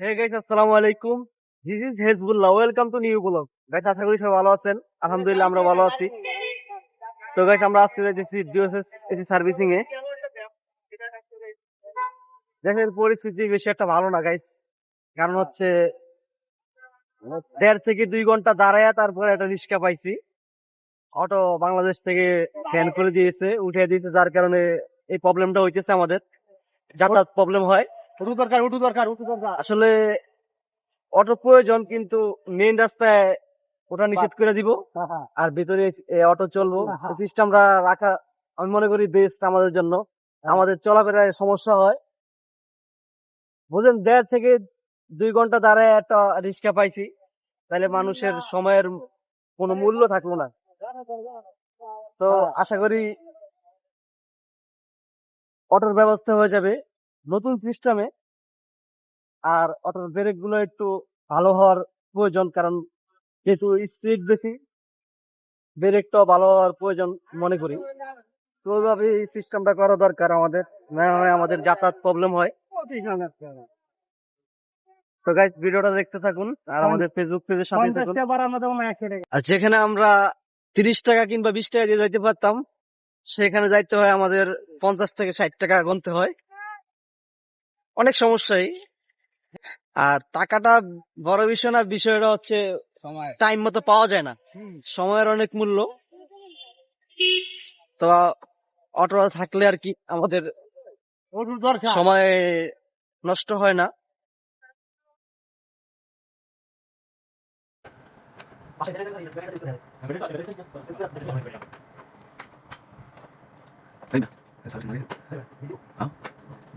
হে guys আসসালামু আলাইকুম this is Hezbullah welcome to new blog guys আশা করি সবাই ভালো আছেন। আলহামদুলিল্লাহ আমরা ভালো আছি। তো গাইস আমরা আজকে ডিওএসএস এসি সার্ভিসিং এ। দেখেন, পরিস্থিতি বেশি একটা ভালো না গাইস কারণ হচ্ছে, দেড় থেকে দুই ঘণ্টা দাঁড়ায় তারপরে একটা রিক্সা পাইছি। অটো বাংলাদেশ থেকে ফ্যান করে দিয়েছে উঠে দিয়েছে, যার কারণে এই প্রবলেমটা হইতেছে আমাদের। যাতায়াত প্রবলেম হয়। দরকার দরকার দরকার। আসলে অটো প্রয়োজন কিন্তু মেইন রাস্তায় ওটা নিষেধ করে দিব। আর ভিতরে অটো চলবো। সিস্টেমটা রাখা আমি মনে করি বেস্ট আমাদের জন্য। আমাদের চলাফেরায় সমস্যা হয়। বুঝলেন দেড় থেকে দুই ঘণ্টা দাঁড়ায় একটা রিক্সা পাইছি। তাহলে মানুষের সময়ের কোনো মূল্য থাকল না। তো আশা করি অটোর ব্যবস্থা হয়ে যাবে। নতুন সিস্টেমে আর অটোর ব্রেকগুলো একটু ভালো হওয়ার প্রয়োজন কারণ যেহেতু স্পিড বেশি ব্রেকটাও ভালো হওয়ার প্রয়োজন মনে করি। তো ওইভাবে এই সিস্টেমটা করা দরকার আমাদের। না হয় আমাদের যাতায়াত প্রবলেম হয়। তো গাইজ ভিডিওটা দেখতে থাকুন আর আমাদের ফেসবুক পেজের সাথে থাকুন। আর যেখানে আমরা তিরিশ টাকা কিংবা বিশ টাকা দিয়ে যাইতে পারতাম সেখানে যাইতে হয় আমাদের পঞ্চাশ থেকে ষাট টাকা গুনতে হয়। অনেক সমস্যাই। আর টাকাটা বড় বিষয় না বিষয়টা হচ্ছে টাইম মতো পাওয়া যায় না। সময়ের অনেক মূল্য। তো অটো থাকলে আর কি আমাদের সময় নষ্ট হয় না। ¿Sabes, María?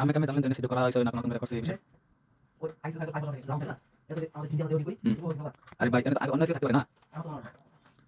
আমি কেমন জানলেন সেটা করা হয়েছে না কোনো করছে এই বিষয়ে আরে ভাই অন্য কিছু থাকতে পারে না।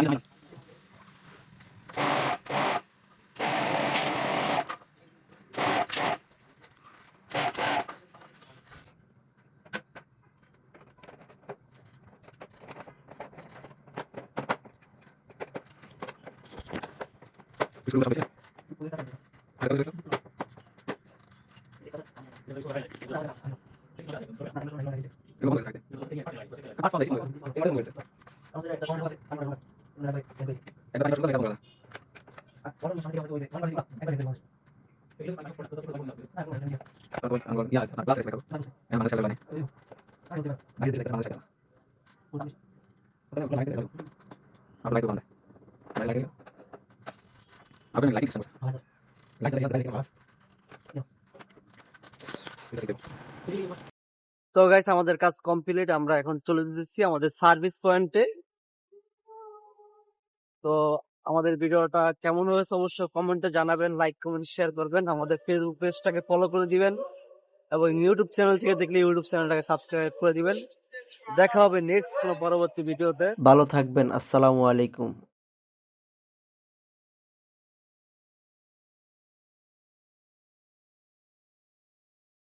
아니다 아니다 그리고 잠시 이거 먹어야 돼. 이거 먹어야 돼. 아, 맞다. 이거 먹어야 돼. 이거 먹어야 돼. Kalau anggur ya, anak kelas saya Yang mana saya nih? Nah, itu kita mana saya. Apa yang lagi? Apa lagi tuh mana? Ada lagi? Apa yang lagi sama? Lagi lagi lagi mas. Sudah gitu. তো guys আমাদের কাজ complete আমরা এখন চলে যেতেছি আমাদের service পয়েন্টে তো আমাদের ভিডিওটা কেমন হয়েছে অবশ্যই কমেন্টে জানাবেন লাইক কমেন্ট শেয়ার করবেন। আমাদের ফেসবুক পেজটাকে ফলো করে দিবেন এবং ইউটিউব চ্যানেল থেকে দেখলে ইউটিউব চ্যানেলটাকে সাবস্ক্রাইব করে দিবেন। দেখা হবে নেক্সট কোনো পরবর্তী ভিডিওতে। ভালো থাকবেন, আসসালামু আলাইকুম।